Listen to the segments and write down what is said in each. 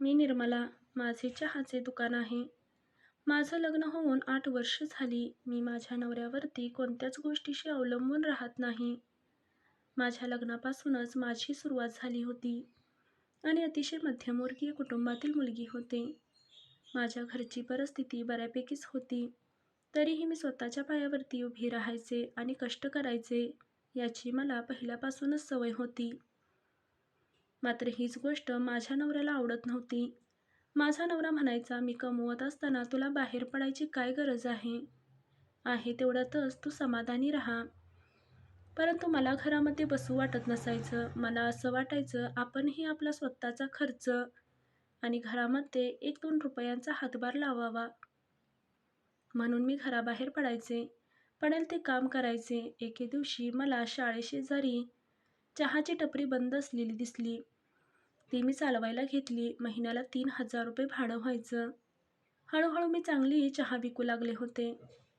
मी निर्मला माझे चहाचे दुकान आहे. माझं लग्न होऊन आठ वर्ष झाली. मी माझ्या नवऱ्यावरती कोणत्याच गोष्टीशी अवलंबून राहत नाही. माझ्या लग्नापासूनच माझी सुरुवात झाली होती. आणि अतिशय मध्यमवर्गीय कुटुंबातील मुलगी होते. माझ्या घरची परिस्थिती बऱ्यापैकीच होती. तरीही मी स्वतःच्या पायावरती उभी राहायचे आणि कष्ट करायचे याची मला पहिल्यापासूनच सवय होती. मात्र हीच गोष्ट माझ्या नवऱ्याला आवडत नव्हती. माझा नवरा म्हणायचा मी कमवत असताना तुला बाहेर पडायची काय गरज आहे? आहे तेवढ्यातच तू समाधानी राहा. परंतु मला घरामध्ये बसू वाटत नसायचं. मला असं वाटायचं आपणही आपला स्वतःचा खर्च आणि घरामध्ये एक दोन रुपयांचा हातभार लावावा. म्हणून मी घराबाहेर पडायचे. पडेल ते काम करायचे. एके दिवशी मला शाळेशेजारी चहाची टपरी बंद असलेली दिसली. ती मी चालवायला घेतली. महिन्याला तीन हजार रुपये भाडं व्हायचं. हळूहळू मी चांगली चहा विकू लागले होते.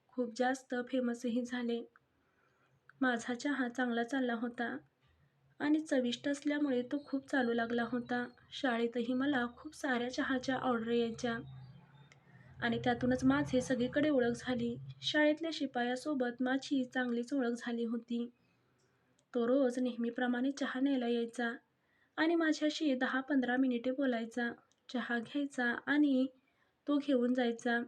खूप जास्त फेमसही झाले. माझा चहा चांगला चालला होता आणि चविष्ट असल्यामुळे तो खूप चालू लागला होता. शाळेतही मला खूप साऱ्या चहाच्या ऑर्डर यायच्या आणि त्यातूनच माझे सगळीकडे ओळख झाली. शाळेतल्या शिपायासोबत माझी चांगलीच ओळख झाली होती. तो रोज नेहमीप्रमाणे चहा न्यायला यायचा. आणि माझ्याशी दहा पंधरा मिनिटे बोलायचा चहा घ्यायचा आणि तो घेऊन जायचा.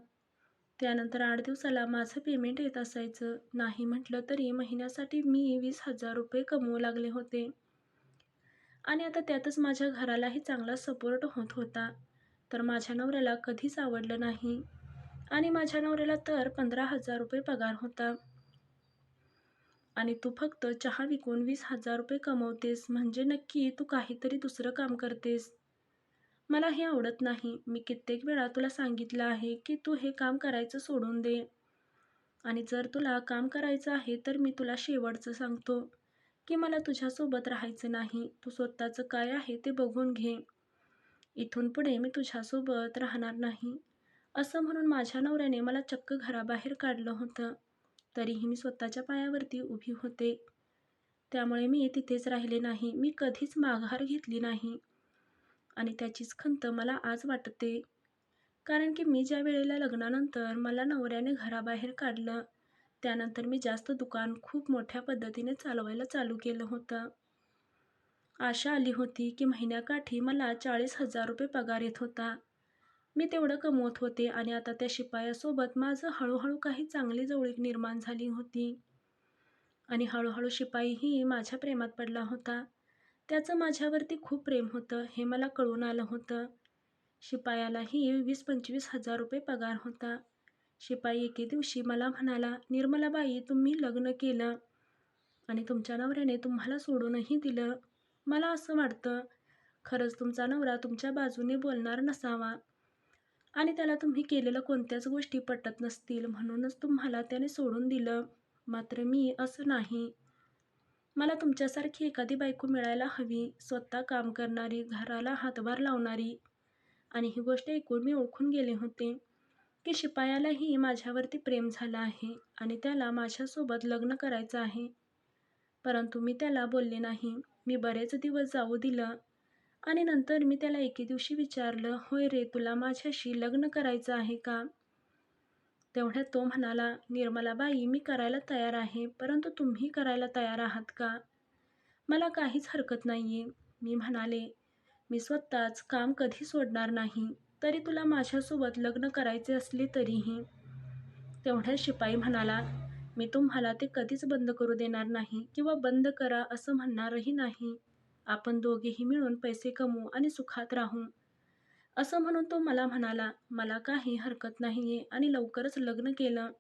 त्यानंतर आठ दिवसाला माझं पेमेंट येत असायचं. नाही म्हटलं तरी महिन्यासाठी मी वीस हजार रुपये कमवू लागले होते. आणि आता त्यातच माझ्या घरालाही चांगला सपोर्ट होत होता. तर माझ्या नवऱ्याला कधीच आवडलं नाही. आणि माझ्या नवऱ्याला तर पंधरा हजार रुपये पगार होता. आणि तू फक्त चहा विकून वीस हजार रुपये कमवतेस म्हणजे नक्की तू काहीतरी दुसरं काम करतेस? मला हे आवडत नाही. मी कित्येक वेळा तुला सांगितलं आहे की तू हे काम करायचं सोडून दे. आणि जर तुला काम करायचं आहे तर मी तुला शेवटचं सांगतो की मला तुझ्यासोबत राहायचं नाही. तू स्वतःचं काय आहे ते बघून घे. इथून पुढे मी तुझ्यासोबत राहणार नाही. असं म्हणून माझ्या नवऱ्याने मला चक्क घराबाहेर काढलं होतं. तरीही मी स्वतःच्या पायावरती उभी होते. त्यामुळे मी तिथेच राहिले नाही. मी कधीच माघार घेतली नाही. आणि त्याचीच खंत मला आज वाटते. कारण की मी ज्या वेळेला लग्नानंतर मला नवऱ्याने घराबाहेर काढलं त्यानंतर मी जास्त दुकान खूप मोठ्या पद्धतीने चालवायला चालू केलं होतं. आशा आली होती की महिन्याकाठी मला चाळीस हजार रुपये पगार येत होता. मी तेवढं कमवत होते आणि आता त्या शिपायासोबत माझं हळूहळू काही चांगली जवळीक निर्माण झाली होती. आणि हळूहळू शिपाईही माझ्या प्रेमात पडला होता. त्याचं माझ्यावरती खूप प्रेम होतं हे मला कळून आलं होतं. शिपायालाही वीस पंचवीस हजार रुपये पगार होता. शिपाई एके दिवशी मला म्हणाला निर्मलाबाई तुम्ही लग्न केलं आणि तुमच्या नवऱ्याने तुम्हाला सोडूनही दिलं. मला असं वाटतं खरंच तुमचा नवरा तुमच्या बाजूने बोलणार नसावा. आणि त्याला तुम्ही केलेलं कोणत्याच गोष्टी पटत नसतील म्हणूनच तुम्हाला त्याने सोडून दिलं. मात्र मी असं नाही. मला तुमच्यासारखी एखादी बायको मिळायला हवी स्वतः काम करणारी घराला हातभार लावणारी. आणि ही गोष्ट ऐकून मी ओळखून गेले होते की शिपायालाही माझ्यावरती प्रेम झालं आहे आणि त्याला माझ्यासोबत लग्न करायचं आहे. परंतु मी त्याला बोलले नाही. मी बरेच दिवस जाऊ दिलं. आणि नंतर मी त्याला एके दिवशी विचारलं होय रे तुला माझ्याशी लग्न करायचं आहे का? तेवढ्यात तो म्हणाला निर्मलाबाई मी करायला तयार आहे परंतु तुम्ही करायला तयार आहात का? मला काहीच हरकत नाही आहे मी म्हणाले. मी स्वतःच काम कधी सोडणार नाही तरी तुला माझ्यासोबत लग्न करायचे असले तरीही. तेवढ्यात शिपाई म्हणाला मी तुम्हाला ते कधीच बंद करू देणार नाही किंवा बंद करा असं म्हणणारही नाही. आपण दोघेही मिळून पैसे कमवू आणि सुखात राहू. असं म्हणून तो मला म्हणाला मला काही हरकत नाही आहे आणि लवकरच लग्न केलं.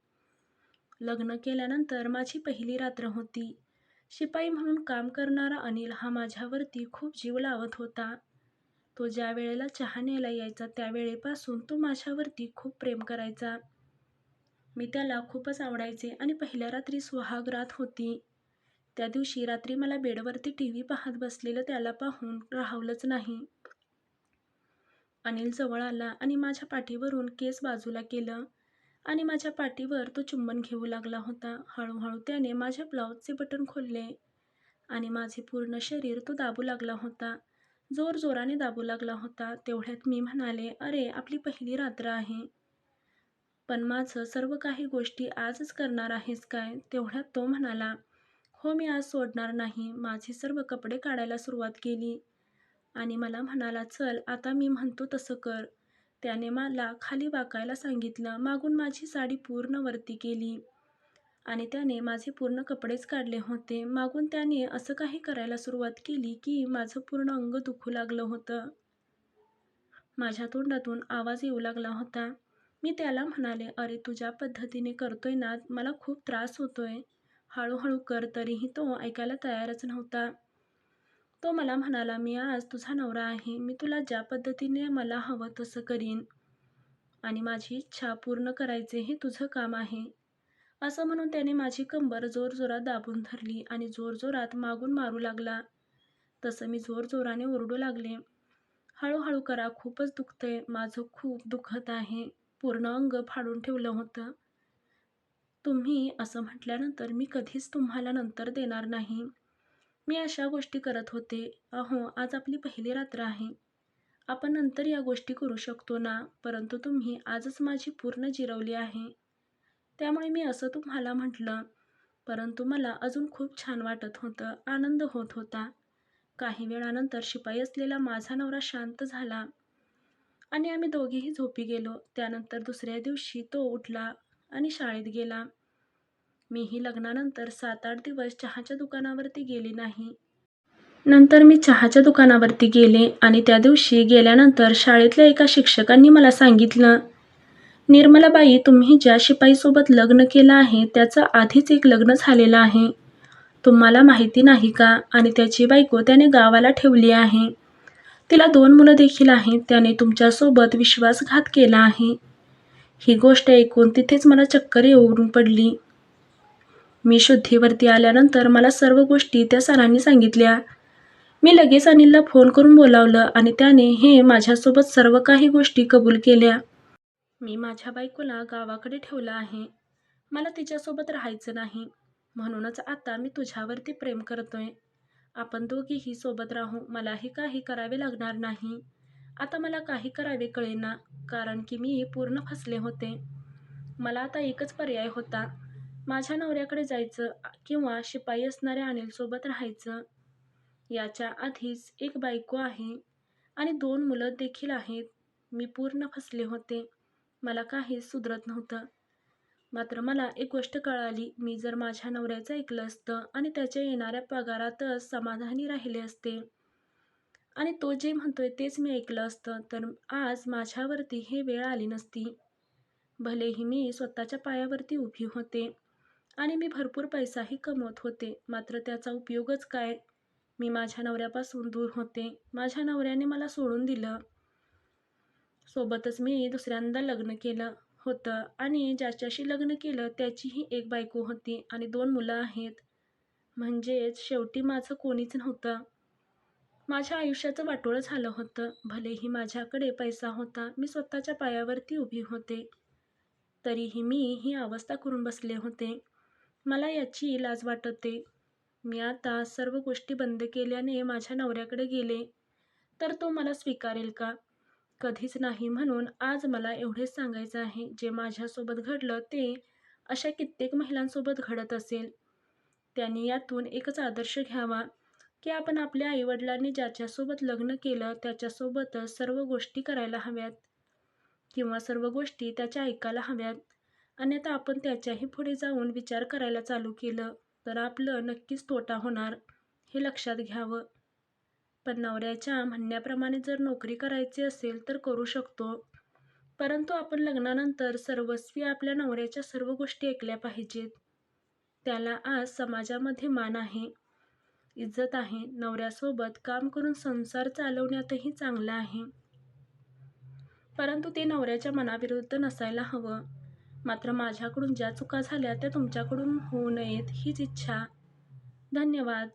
लग्न केल्यानंतर माझी पहिली रात्र होती. शिपाई म्हणून काम करणारा अनिल हा माझ्यावरती खूप जीव लावत होता. तो ज्या वेळेला चहा न्यायला यायचा त्यावेळेपासून तो माझ्यावरती खूप प्रेम करायचा. मी त्याला खूपच आवडायचे आणि पहिल्या रात्री सुहागरात होती. त्या दिवशी रात्री मला बेडवरती टी व्ही पाहत बसलेलं त्याला पाहून राहवलंच नाही. अनिल जवळ आला आणि माझ्या पाठीवरून केस बाजूला केलं आणि माझ्या पाठीवर तो चुंबन घेऊ लागला होता. हळूहळू त्याने माझ्या ब्लाऊजचे बटन खोलले आणि माझे पूर्ण शरीर तो दाबू लागला होता. जोर जोराने दाबू लागला होता. तेवढ्यात मी म्हणाले अरे आपली पहिली रात्र आहे. पण माझं सर्व काही गोष्टी आजच करणार आहेस काय? तेवढ्यात तो म्हणाला हो मी आज सोडणार नाही. माझे सर्व कपडे काढायला सुरुवात केली. आणि मला म्हणाला चल आता मी म्हणतो तसं कर. त्याने मला खाली वाकायला सांगितलं. मागून माझी साडी पूर्ण वरती केली. आणि त्याने माझे पूर्ण कपडेच काढले होते. मागून त्याने असं काही करायला सुरुवात केली की माझं पूर्ण अंग दुखू लागलं होतं. माझ्या तोंडातून आवाज येऊ लागला होता. मी त्याला म्हणाले अरे तुझ्या पद्धतीने करतोय ना मला खूप त्रास होतोय. हळूहळू कर तरीही तो ऐकायला तयारच नव्हता. तो मला म्हणाला मी आज तुझा नवरा आहे. मी तुला ज्या पद्धतीने मला हवं तसं करीन. आणि माझी इच्छा पूर्ण करायचे हे तुझं काम आहे. असं म्हणून त्याने माझी कंबर जोरजोरात दाबून धरली आणि जोरजोरात मागून मारू लागला. तसं मी जोरजोराने ओरडू लागले. हळूहळू करा खूपच दुखतंय. माझं खूप दुखत आहे. पूर्ण अंग फाडून ठेवलं होतं. तुम्ही असं म्हटल्यानंतर मी कधीच तुम्हाला नंतर देणार नाही. मी अशा गोष्टी करत होते. अहो आज आपली पहिली रात्र आहे. आपण नंतर या गोष्टी करू शकतो ना? परंतु तुम्ही आजच माझी पूर्ण जिरवली आहे. त्यामुळे मी असं तुम्हाला म्हटलं. परंतु मला अजून खूप छान वाटत होतं. आनंद होत होता. काही वेळानंतर शिपाई असलेला माझा नवरा शांत झाला. आणि आम्ही दोघेही झोपी गेलो. त्यानंतर दुसऱ्या दिवशी तो उठला. आणि शाळेत गेला. मीही लग्नानंतर सात आठ दिवस चहाच्या दुकानावरती गेले नाही. नंतर मी चहाच्या दुकानावरती गेले आणि त्या दिवशी गेल्यानंतर शाळेतल्या एका शिक्षकांनी मला सांगितलं निर्मलाबाई तुम्ही ज्या शिपाईसोबत लग्न केलं आहे त्याचं आधीच एक लग्न झालेलं आहे. तुम्हाला माहिती नाही का? आणि त्याची बायको त्याने गावाला ठेवली आहे. तिला दोन मुलं देखील आहेत. त्याने तुमच्यासोबत विश्वासघात केला आहे. ही गोष्ट ऐकून तिथेच मला चक्कर येऊन पडली. मी शुद्धीवरती आल्यानंतर मला सर्व गोष्टी त्या सरांनी सांगितल्या. मी लगेच अनिलला फोन करून बोलावलं आणि त्याने हे माझ्यासोबत सर्व काही गोष्टी कबूल केल्या. मी माझ्या बायकोला गावाकडे ठेवलं आहे. मला तिच्यासोबत राहायचं नाही. म्हणूनच आता मी तुझ्यावरती प्रेम करतोय. आपण दोघीही सोबत राहू. मलाही काही करावे लागणार नाही. आता मला काही करावे कळेना कारण की मी पूर्ण फसले होते. मला आता एकच पर्याय होता. माझ्या नवऱ्याकडे जायचं किंवा शिपाई असणाऱ्या अनिलसोबत राहायचं. याच्या आधीच एक बायको आहे आणि दोन मुलं देखील आहेत. मी पूर्ण फसले होते. मला काहीच सुधरत नव्हतं. मात्र मला एक गोष्ट कळाली. मी जर माझ्या नवऱ्याचं ऐकलं असतं आणि त्याच्या येणाऱ्या पगारातच समाधानी राहिले असते आणि तो जे म्हणतोय तेच मी ऐकलं असतं. तर आज माझ्यावरती हे वेळ आली नसती. भलेही मी स्वतःच्या पायावरती उभी होते आणि मी भरपूर पैसाही कमवत होते. मात्र त्याचा उपयोगच काय? मी माझ्या नवऱ्यापासून दूर होते. माझ्या नवऱ्याने मला सोडून दिलं. सोबतच मी दुसऱ्यांदा लग्न केलं होतं आणि ज्याच्याशी लग्न केलं त्याचीही एक बायको होती आणि दोन मुलं आहेत. म्हणजेच शेवटी माझं कोणीच नव्हतं. माझ्या आयुष्याचं वाटोळं झालं होतं. भलेही माझ्याकडे पैसा होता मी स्वतःच्या पायावरती उभी होते. तरीही मी ही अवस्था करून बसले होते. मला याची लाज वाटते. मी आता सर्व गोष्टी बंद केल्याने माझ्या नवऱ्याकडे गेले. तर तो मला स्वीकारेल का? कधीच नाही म्हणून आज मला एवढेच सांगायचं आहे. जे माझ्यासोबत घडलं ते अशा कित्येक महिलांसोबत घडत असेल. त्यांनी यातून एकच आदर्श घ्यावा. की आपण आपल्या आईवडिलांनी ज्याच्यासोबत लग्न केलं त्याच्यासोबतच सर्व गोष्टी करायला हव्यात. किंवा सर्व गोष्टी त्याच्या ऐकायला हव्यात. अन्यथा आपण त्याच्याही पुढे जाऊन विचार करायला चालू केलं तर आपलं नक्कीच तोटा होणार हे लक्षात घ्यावं. पण नवऱ्याच्या म्हणण्याप्रमाणे जर नोकरी करायची असेल तर करू शकतो. परंतु आपण लग्नानंतर सर्वस्वी आपल्या नवऱ्याच्या सर्व गोष्टी ऐकल्या पाहिजेत. त्याला आज समाजामध्ये मान आहे. इज्जत आहे. नवऱ्यासोबत काम करून संसार चालवण्यातही चांगला आहे. परंतु ते नवऱ्याच्या मनाविरुद्ध नसायला हवं. मात्र माझ्याकडून ज्या चुका झाल्या त्या तुमच्याकडून होऊ नयेत हीच इच्छा. धन्यवाद.